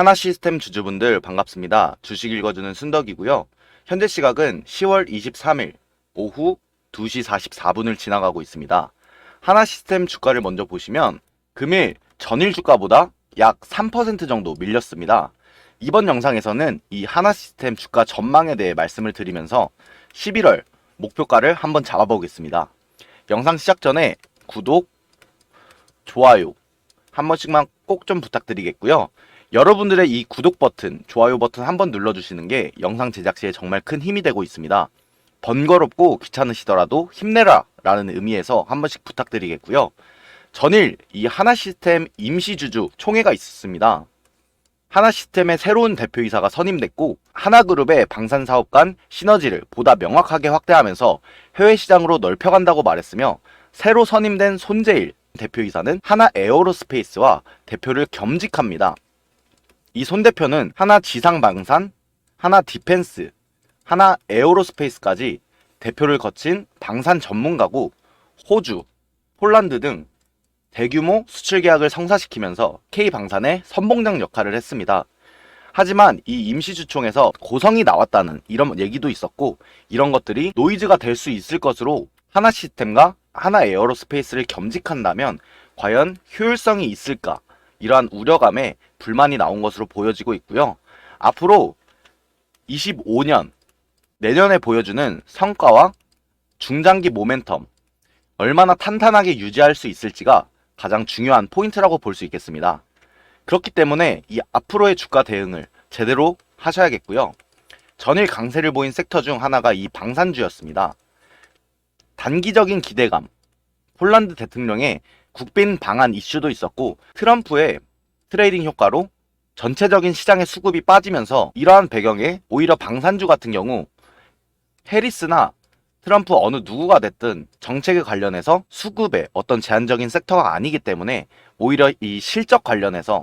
하나 시스템 주주분들 반갑습니다. 주식 읽어주는 순덕이고요. 현재 시각은 10월 23일 오후 2시 44분을 지나가고 있습니다. 하나 시스템 주가를 먼저 보시면 금일 전일 주가보다 약 3% 정도 밀렸습니다. 이번 영상에서는 이 하나 시스템 주가 전망에 대해 말씀을 드리면서 11월 목표가를 한번 잡아보겠습니다. 영상 시작 전에 구독, 좋아요 한 번씩만 꼭 좀 부탁드리겠고요. 여러분들의 이 구독 버튼, 좋아요 버튼 한번 눌러주시는 게 영상 제작 시에 정말 큰 힘이 되고 있습니다. 번거롭고 귀찮으시더라도 힘내라 라는 의미에서 한 번씩 부탁드리겠고요. 전일 이 하나 시스템 임시주주 총회가 있었습니다. 하나 시스템의 새로운 대표이사가 선임됐고 하나그룹의 방산 사업 간 시너지를 보다 명확하게 확대하면서 해외 시장으로 넓혀간다고 말했으며 새로 선임된 손재일 대표이사는 하나 에어로스페이스와 대표를 겸직합니다. 이 손 대표는 하나 지상방산, 하나 디펜스, 하나 에어로스페이스까지 대표를 거친 방산 전문가고 호주, 폴란드 등 대규모 수출 계약을 성사시키면서 K방산의 선봉장 역할을 했습니다. 하지만 이 임시주총에서 고성이 나왔다는 이런 얘기도 있었고 이런 것들이 노이즈가 될 수 있을 것으로 하나 시스템과 하나 에어로스페이스를 겸직한다면 과연 효율성이 있을까 이러한 우려감에 불만이 나온 것으로 보여지고 있고요. 앞으로 25년 내년에 보여주는 성과와 중장기 모멘텀 얼마나 탄탄하게 유지할 수 있을지가 가장 중요한 포인트라고 볼 수 있겠습니다. 그렇기 때문에 이 앞으로의 주가 대응을 제대로 하셔야겠고요. 전일 강세를 보인 섹터 중 하나가 이 방산주였습니다. 단기적인 기대감, 폴란드 대통령의 국빈 방한 이슈도 있었고 트럼프의 트레이딩 효과로 전체적인 시장의 수급이 빠지면서 이러한 배경에 오히려 방산주 같은 경우 해리스나 트럼프 어느 누구가 됐든 정책에 관련해서 수급의 어떤 제한적인 섹터가 아니기 때문에 오히려 이 실적 관련해서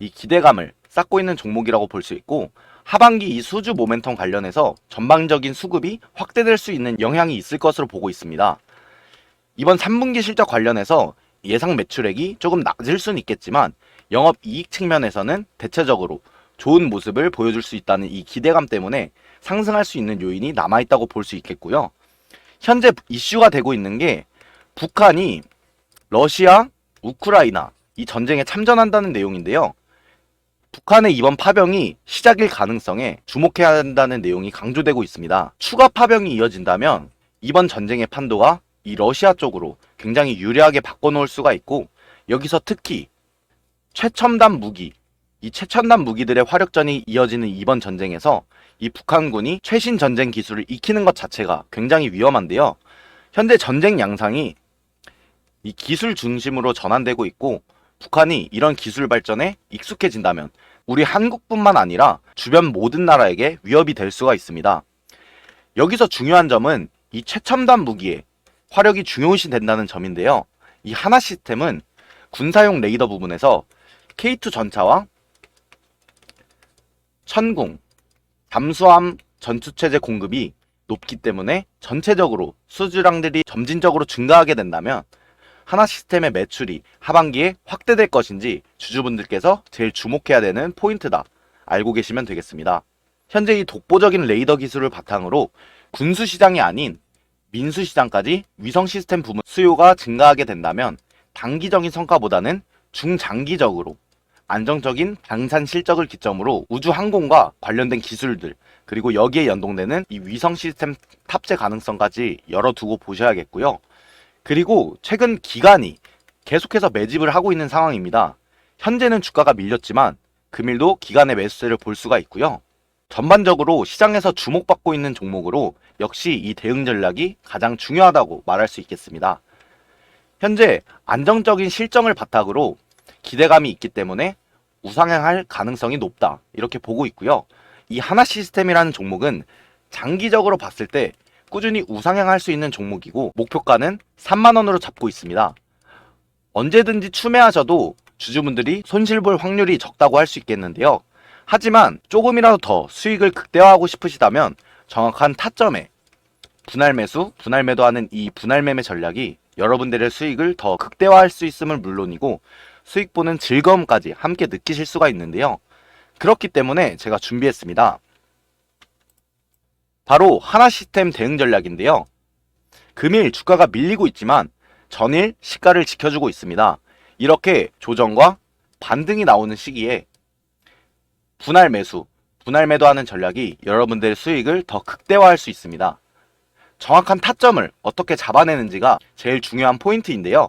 이 기대감을 쌓고 있는 종목이라고 볼 수 있고 하반기 이 수주 모멘텀 관련해서 전방적인 수급이 확대될 수 있는 영향이 있을 것으로 보고 있습니다. 이번 3분기 실적 관련해서 예상 매출액이 조금 낮을 수는 있겠지만 영업 이익 측면에서는 대체적으로 좋은 모습을 보여줄 수 있다는 이 기대감 때문에 상승할 수 있는 요인이 남아있다고 볼 수 있겠고요. 현재 이슈가 되고 있는 게 북한이 러시아, 우크라이나 이 전쟁에 참전한다는 내용인데요. 북한의 이번 파병이 시작일 가능성에 주목해야 한다는 내용이 강조되고 있습니다. 추가 파병이 이어진다면 이번 전쟁의 판도가 이 러시아 쪽으로 굉장히 유리하게 바꿔놓을 수가 있고 여기서 특히 최첨단 무기, 이 최첨단 무기들의 화력전이 이어지는 이번 전쟁에서 이 북한군이 최신 전쟁 기술을 익히는 것 자체가 굉장히 위험한데요. 현재 전쟁 양상이 이 기술 중심으로 전환되고 있고 북한이 이런 기술 발전에 익숙해진다면 우리 한국뿐만 아니라 주변 모든 나라에게 위협이 될 수가 있습니다. 여기서 중요한 점은 이 최첨단 무기의 화력이 중요시 된다는 점인데요. 이 하나 시스템은 군사용 레이더 부분에서 K2 전차와 천궁, 잠수함 전투체제 공급이 높기 때문에 전체적으로 수주량들이 점진적으로 증가하게 된다면 하나 시스템의 매출이 하반기에 확대될 것인지 주주분들께서 제일 주목해야 되는 포인트다. 알고 계시면 되겠습니다. 현재 이 독보적인 레이더 기술을 바탕으로 군수 시장이 아닌 민수 시장까지 위성 시스템 부문 수요가 증가하게 된다면 단기적인 성과보다는 중장기적으로 안정적인 방산 실적을 기점으로 우주 항공과 관련된 기술들 그리고 여기에 연동되는 이 위성 시스템 탑재 가능성까지 열어두고 보셔야겠고요. 그리고 최근 기간이 계속해서 매집을 하고 있는 상황입니다. 현재는 주가가 밀렸지만 금일도 기간의 매수세를 볼 수가 있고요. 전반적으로 시장에서 주목받고 있는 종목으로 역시 이 대응 전략이 가장 중요하다고 말할 수 있겠습니다. 현재 안정적인 실정을 바탕으로 기대감이 있기 때문에 우상향할 가능성이 높다. 이렇게 보고 있고요. 이 하나 시스템이라는 종목은 장기적으로 봤을 때 꾸준히 우상향할 수 있는 종목이고 목표가는 3만 원으로 잡고 있습니다. 언제든지 추매하셔도 주주분들이 손실 볼 확률이 적다고 할 수 있겠는데요. 하지만 조금이라도 더 수익을 극대화하고 싶으시다면 정확한 타점에 분할 매수, 분할 매도하는 이 분할 매매 전략이 여러분들의 수익을 더 극대화할 수 있음을 물론이고 수익 보는 즐거움까지 함께 느끼실 수가 있는데요. 그렇기 때문에 제가 준비했습니다. 바로 하나 시스템 대응 전략인데요. 금일 주가가 밀리고 있지만 전일 시가를 지켜주고 있습니다. 이렇게 조정과 반등이 나오는 시기에 분할 매수, 분할 매도하는 전략이 여러분들의 수익을 더 극대화할 수 있습니다. 정확한 타점을 어떻게 잡아내는지가 제일 중요한 포인트인데요.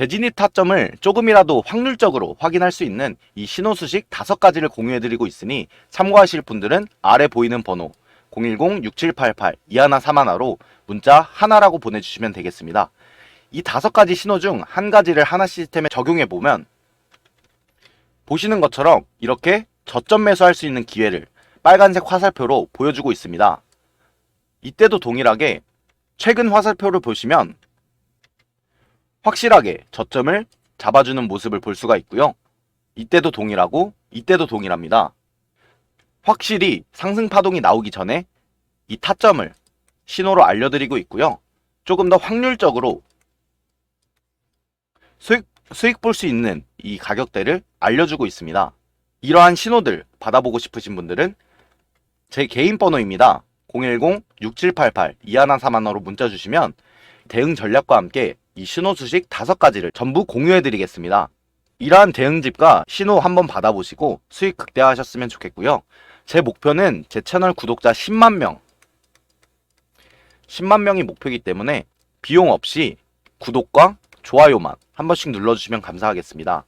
재진입 타점을 조금이라도 확률적으로 확인할 수 있는 이 신호 수식 다섯 가지를 공유해드리고 있으니 참고하실 분들은 아래 보이는 번호 010-6788-2131로 문자 하나라고 보내주시면 되겠습니다. 이 다섯 가지 신호 중 한 가지를 하나 시스템에 적용해 보면 보시는 것처럼 이렇게 저점 매수할 수 있는 기회를 빨간색 화살표로 보여주고 있습니다. 이때도 동일하게 최근 화살표를 보시면 확실하게 저점을 잡아주는 모습을 볼 수가 있고요. 이때도 동일하고 이때도 동일합니다. 확실히 상승 파동이 나오기 전에 이 타점을 신호로 알려드리고 있고요. 조금 더 확률적으로 수익, 수익 볼 수 있는 이 가격대를 알려주고 있습니다. 이러한 신호들 받아보고 싶으신 분들은 제 개인 번호입니다. 010-6788-2131로 문자 주시면 대응 전략과 함께 이 신호 수식 다섯 가지를 전부 공유해 드리겠습니다. 이러한 대응집과 신호 한번 받아보시고 수익 극대화하셨으면 좋겠고요. 제 목표는 제 채널 구독자 10만 명 10만 명이 목표이기 때문에 비용 없이 구독과 좋아요만 한 번씩 눌러주시면 감사하겠습니다.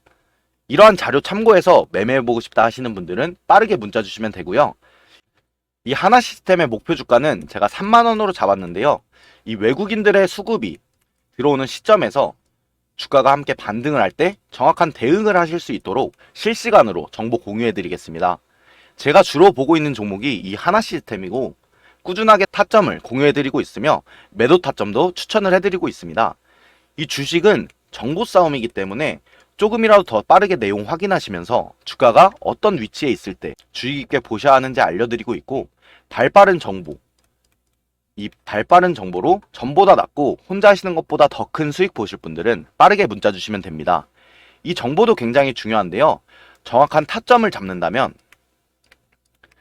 이러한 자료 참고해서 매매해보고 싶다 하시는 분들은 빠르게 문자 주시면 되고요. 이 하나 시스템의 목표 주가는 제가 3만원으로 잡았는데요. 이 외국인들의 수급이 들어오는 시점에서 주가가 함께 반등을 할 때 정확한 대응을 하실 수 있도록 실시간으로 정보 공유해 드리겠습니다. 제가 주로 보고 있는 종목이 이 하나 시스템이고 꾸준하게 타점을 공유해 드리고 있으며 매도 타점도 추천을 해 드리고 있습니다. 이 주식은 정보 싸움이기 때문에 조금이라도 더 빠르게 내용 확인하시면서 주가가 어떤 위치에 있을 때 주의 깊게 보셔야 하는지 알려드리고 있고 발빠른 정보 이 발빠른 정보로 전보다 낮고 혼자 하시는 것보다 더 큰 수익 보실 분들은 빠르게 문자 주시면 됩니다. 이 정보도 굉장히 중요한데요. 정확한 타점을 잡는다면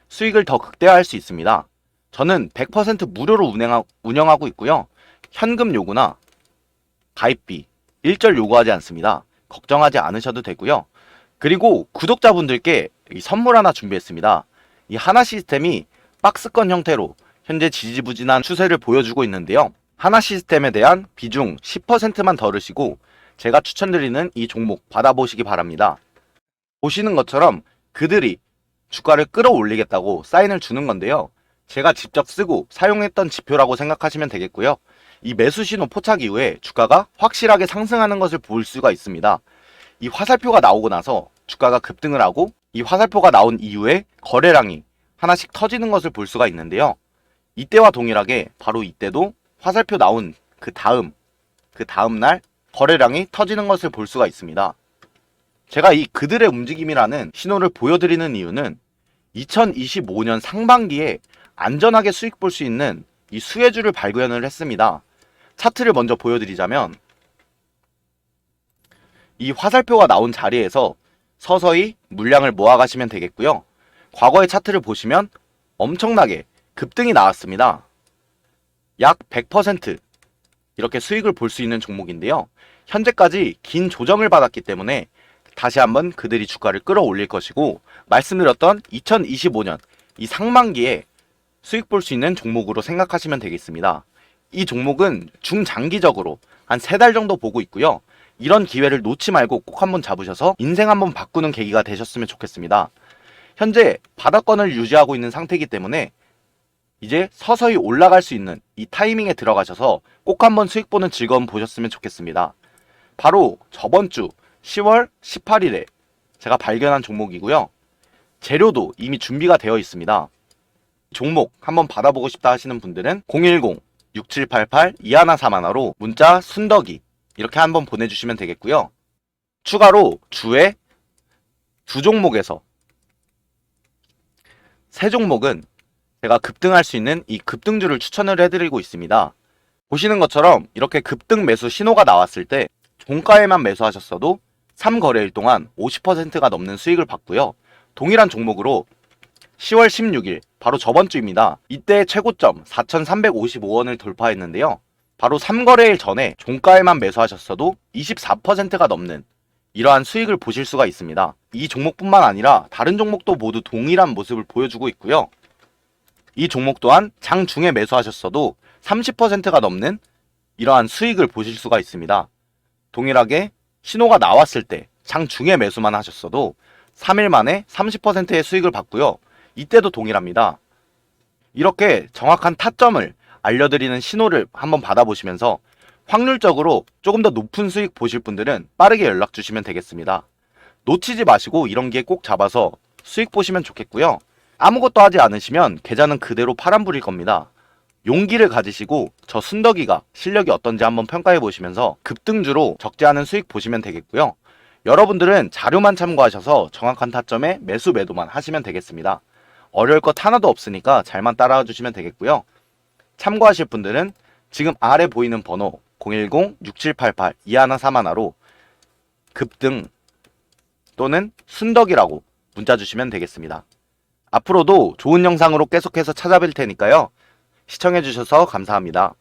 수익을 더 극대화할 수 있습니다. 저는 100% 무료로 운행하, 운영하고 있고요. 현금 요구나 가입비, 일절 요구하지 않습니다. 걱정하지 않으셔도 되고요. 그리고 구독자분들께 이 선물 하나 준비했습니다. 이 하나 시스템이 박스권 형태로 현재 지지부진한 추세를 보여주고 있는데요. 하나 시스템에 대한 비중 10%만 덜으시고 제가 추천드리는 이 종목 받아보시기 바랍니다. 보시는 것처럼 그들이 주가를 끌어올리겠다고 사인을 주는 건데요. 제가 직접 쓰고 사용했던 지표라고 생각하시면 되겠고요. 이 매수 신호 포착 이후에 주가가 확실하게 상승하는 것을 볼 수가 있습니다. 이 화살표가 나오고 나서 주가가 급등을 하고 이 화살표가 나온 이후에 거래량이 하나씩 터지는 것을 볼 수가 있는데요. 이때와 동일하게 바로 이때도 화살표 나온 그 다음 그 다음 날 거래량이 터지는 것을 볼 수가 있습니다. 제가 이 그들의 움직임이라는 신호를 보여드리는 이유는 2025년 상반기에 안전하게 수익 볼 수 있는 이 수혜주를 발견을 했습니다. 차트를 먼저 보여드리자면 이 화살표가 나온 자리에서 서서히 물량을 모아가시면 되겠고요. 과거의 차트를 보시면 엄청나게 급등이 나왔습니다. 약 100% 이렇게 수익을 볼 수 있는 종목인데요. 현재까지 긴 조정을 받았기 때문에 다시 한번 그들이 주가를 끌어올릴 것이고 말씀드렸던 2025년 이 상반기에 수익 볼 수 있는 종목으로 생각하시면 되겠습니다. 이 종목은 중장기적으로 한 세 달 정도 보고 있고요. 이런 기회를 놓지 말고 꼭 한번 잡으셔서 인생 한번 바꾸는 계기가 되셨으면 좋겠습니다. 현재 바닥권을 유지하고 있는 상태이기 때문에 이제 서서히 올라갈 수 있는 이 타이밍에 들어가셔서 꼭 한번 수익 보는 즐거움 보셨으면 좋겠습니다. 바로 저번 주 10월 18일에 제가 발견한 종목이고요. 재료도 이미 준비가 되어 있습니다. 종목 한번 받아보고 싶다 하시는 분들은 010-6788-2131로 문자 순덕이 이렇게 한번 보내주시면 되겠고요. 추가로 주에 두 종목에서 세 종목은 제가 급등할 수 있는 이 급등주를 추천을 해드리고 있습니다. 보시는 것처럼 이렇게 급등 매수 신호가 나왔을 때 종가에만 매수하셨어도 3거래일 동안 50%가 넘는 수익을 받고요. 동일한 종목으로 10월 16일 바로 저번 주입니다. 이때 최고점 4,355원을 돌파했는데요. 바로 3거래일 전에 종가에만 매수하셨어도 24%가 넘는 이러한 수익을 보실 수가 있습니다. 이 종목뿐만 아니라 다른 종목도 모두 동일한 모습을 보여주고 있고요. 이 종목 또한 장중에 매수하셨어도 30%가 넘는 이러한 수익을 보실 수가 있습니다. 동일하게 신호가 나왔을 때 장중에 매수만 하셨어도 3일 만에 30%의 수익을 받고요. 이때도 동일합니다. 이렇게 정확한 타점을 알려드리는 신호를 한번 받아보시면서 확률적으로 조금 더 높은 수익 보실 분들은 빠르게 연락 주시면 되겠습니다. 놓치지 마시고 이런 기회 꼭 잡아서 수익 보시면 좋겠고요. 아무것도 하지 않으시면 계좌는 그대로 파란불일 겁니다. 용기를 가지시고 저 순덕이가 실력이 어떤지 한번 평가해 보시면서 급등주로 적지 않은 수익 보시면 되겠고요. 여러분들은 자료만 참고하셔서 정확한 타점에 매수 매도만 하시면 되겠습니다. 어려울 것 하나도 없으니까 잘만 따라와 주시면 되겠고요. 참고하실 분들은 지금 아래 보이는 번호 010-6788-2131로 급등 또는 순덕이라고 문자 주시면 되겠습니다. 앞으로도 좋은 영상으로 계속해서 찾아뵐 테니까요. 시청해주셔서 감사합니다.